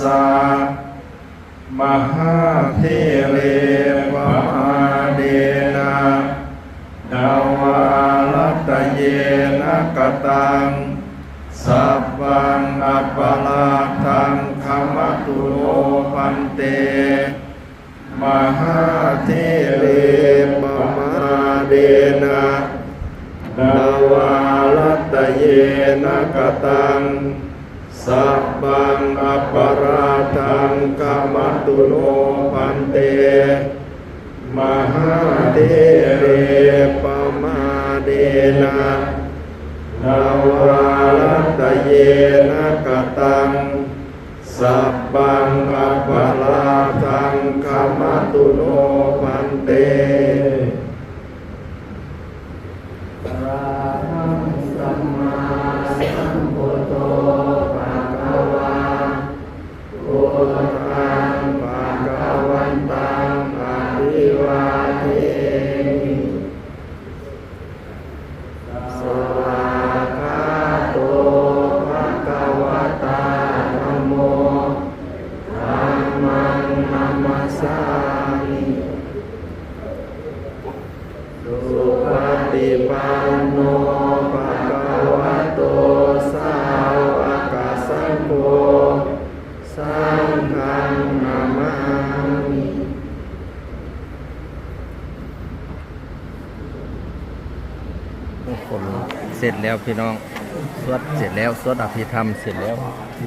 สสะมหาเทเรปมาเดนะดาวาลตเยนะกตังสัพพังอัปปะลาทังขมตุโลพันเต มหาเทเรปมาเดนะดาวาลัตเยนะกตังสัพ พังอัปปราทังกามัตุโลพันเต มหาเทเรปมาเดนะดาวาลัตเยนะกตัง สัพพังอัปปราทังกามัตุโลพันเตระ พุ เสร็จแล้วพี่น้องสวดเสร็จแล้วสวดอภิธรรมเสร็จแล้ว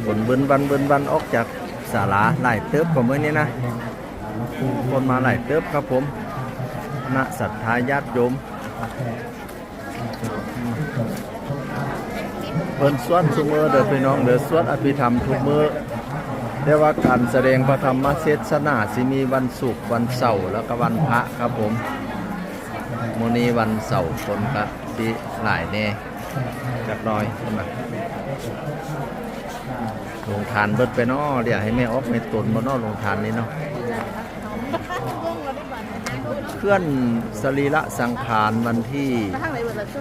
ผลเบิ้นวันบิ้นวันออกจากศาลาหลายเติบผมเมื่อนี้นะคนมาหลายเติบครับผมณศรัทธาญาติโยมเพิ่นสวดทุกมือเด้อพี่น้องเด้อสวดอภิธรรมทุกมือแต่ว่าการแสดงพระธรรมเทศนาสิมีวันศุกร์วันเสาร์แล้วก็วันพระครับผมมื้อนี้วันเสาร์คนก็ สิหลายแน่จักหน้อยใช่ไหมลงทานเบิดไปเนาะเดี๋ยวให้แม่ออกในตนบ่เนาะลงทานนี้เนาะเคลื่อนสรีระสังขารวันที่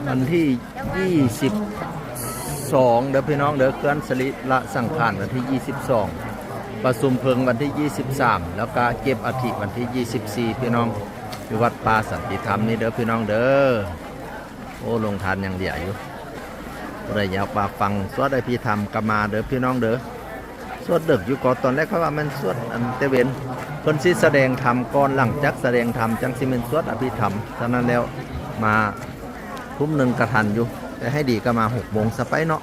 วันที่22เด้อพี่น้องเด้อเคลื่อนสรีระสังขารวันที่22ประสุมเพลิงวันที่ 23 แล้วก็เก็บอธิวันที่ 24 พี่น้องอยู่วัดป่าสันติธรรมนี่เด้อพี่น้องเด้อ โอ้ลงทานอย่างเดียวอยู่อะไรอยากมาฟังสวดไอพี่ธรรมกมาเด้อพี่น้องเด้อสวดเดึกอยู่ก่อนตอนแรกเขาว่ามันสวดอันเตเวนเพิ่นสิแสดงธรรมก่อนหลังจากแสดงธรรมจังสิเป็นสวดอภิธรรมฉะนั้นแล้วมาทุ่มหนึ่งกระทันอยู่แต่ให้ดีก็มาหกโมงสไปเนาะ